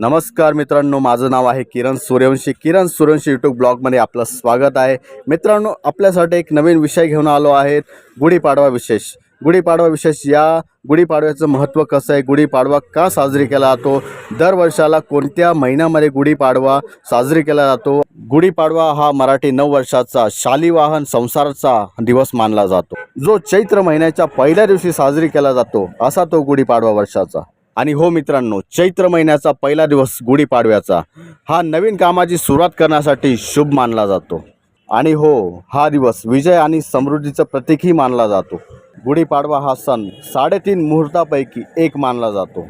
नमस्कार मित्रांनो माझं नाव आहे किरण सूर्यवंशी. किरण सूर्यवंशी यूट्यूब ब्लॉगमध्ये आपलं स्वागत आहे. मित्रांनो आपल्यासाठी एक नवीन विषय घेऊन आलो आहेत गुढीपाडवा विशेष. गुढीपाडवा विशेष या गुढीपाडव्याचं महत्त्व कसं आहे? गुढीपाडवा का साजरी केला जातो? दर वर्षाला कोणत्या महिन्यामध्ये गुढीपाडवा साजरी केला जातो? गुढीपाडवा हा मराठी नऊ वर्षाचा शालिवाहन संसाराचा दिवस मानला जातो. जो चैत्र महिन्याच्या पहिल्या दिवशी साजरी केला जातो असा तो गुढीपाडवा वर्षाचा. आणि हो मित्रांनो चैत्र महिन्याचा पहिला दिवस गुढीपाडव्याचा हा नवीन कामाची सुरुवात करण्यासाठी शुभ मानला जातो. आणि हो हा दिवस विजय आणि समृद्धीचं प्रतीकही मानला जातो. गुढीपाडवा हा सण साडेतीन मुहूर्तापैकी एक मानला जातो.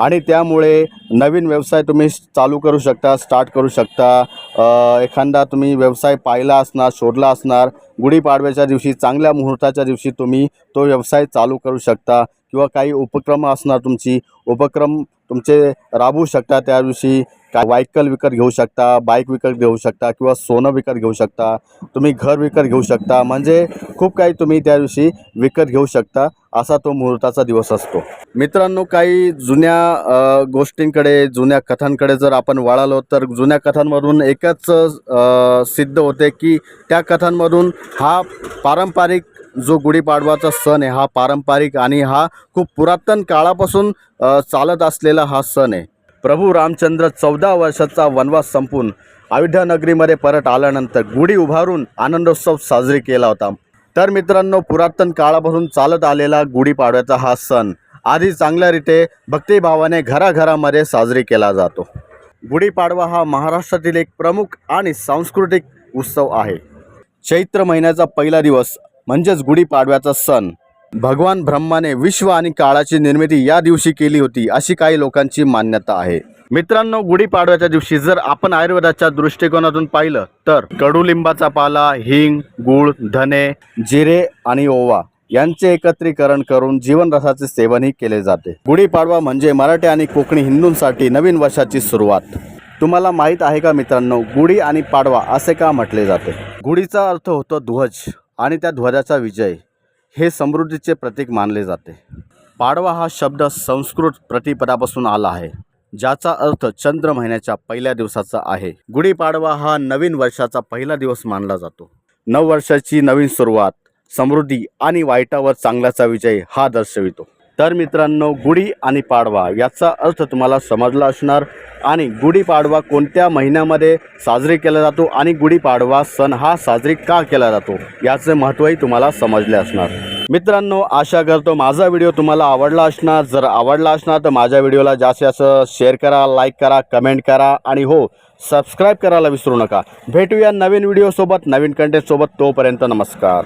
आणि त्यामुळे नवीन व्यवसाय तुम्ही चालू करू शकता स्टार्ट करू शकता. एखादा तुम्ही व्यवसाय पाहिला असणार शोधला असणार गुढीपाडव्याच्या दिवशी चांगल्या मुहूर्ताच्या दिवशी तुम्ही तो व्यवसाय चालू करू शकता. किंवा काही उपक्रम असणार तुमची उपक्रम तुमचे राबवू शकता त्या दिवशी काय वायकल विकत घेऊ शकता बाईक विकत घेऊ शकता किंवा सोनं विकत घेऊ शकता तुम्ही घर विकत घेऊ शकता म्हणजे खूप काही तुम्ही त्या दिवशी विकत घेऊ शकता असा तो मुहूर्ताचा दिवस असतो. मित्रांनो काही जुन्या गोष्टींकडे जुन्या कथांकडे जर आपण वळालो तर जुन्या कथांमधून एकच सिद्ध होते की त्या कथांमधून हा पारंपरिक जो गुढीपाडवाचा सण आहे हा पारंपरिक आणि हा खूप पुरातन काळापासून चालत असलेला हा सण आहे. प्रभू रामचंद्र चौदा वर्षाचा वनवास संपून अयोध्या नगरीमध्ये परत आल्यानंतर गुढी उभारून आनंदोत्सव साजरी केला होता. तर मित्रांनो पुरातन काळापासून चालत आलेला गुढीपाडव्याचा हा सण आधी चांगल्या रीते भक्तिभावाने घराघरामध्ये साजरी केला जातो. गुढीपाडवा हा महाराष्ट्रातील एक प्रमुख आणि सांस्कृतिक उत्सव आहे. चैत्र महिन्याचा पहिला दिवस म्हणजेच गुढीपाडव्याचा सण भगवान ब्रह्माने विश्व आणि काळाची निर्मिती या दिवशी केली होती अशी काही लोकांची मान्यता आहे. मित्रांनो गुढीपाडव्याच्या दिवशी जर आपण आयुर्वेदाच्या दृष्टिकोनातून पाहिलं तर कडुलिंबाचा पाला हिंग गूळ धने जिरे आणि ओवा यांचे एकत्रीकरण करून जीवनरसाचे सेवनही केले जाते. गुढीपाडवा म्हणजे मराठी आणि कोकणी हिंदूंसाठी नवीन वर्षाची सुरुवात. तुम्हाला माहीत आहे का मित्रांनो गुढी आणि पाडवा असे का म्हटले जाते? गुढीचा अर्थ होतो ध्वज आणि त्या ध्वजाचा विजय. हे समृद्धीचे प्रतीक मानले जाते. पाडवा हा शब्द संस्कृत प्रतिपदापासून आला आहे ज्याचा अर्थ चंद्र महिन्याच्या पहिल्या दिवसाचा आहे. गुढीपाडवा हा नवीन वर्षाचा पहिला दिवस मानला जातो. नव वर्षाची नवीन सुरुवात समृद्धी आणि वाईटावर चांगल्याचा विजय हा दर्शवितो. तर मित्रांनो गुढी आणि पाडवा याचा अर्थ तुम्हाला समजला असणार आणि गुढीपाडवा कोणत्या महिन्यामध्ये साजरी केला जातो आणि गुढीपाडवा सण हा साजरी का केला जातो याचे महत्त्वही तुम्हाला समजले असणार. मित्रांनो आशा करतो माझा व्हिडिओ तुम्हाला आवडला असणार. जर आवडला असणार तर माझ्या व्हिडिओला जास्तीत जास्त शेअर करा लाईक करा कमेंट करा आणि हो सबस्क्राईब करायला विसरू नका. भेटूया नवीन व्हिडिओसोबत नवीन कंटेंटसोबत तोपर्यंत नमस्कार.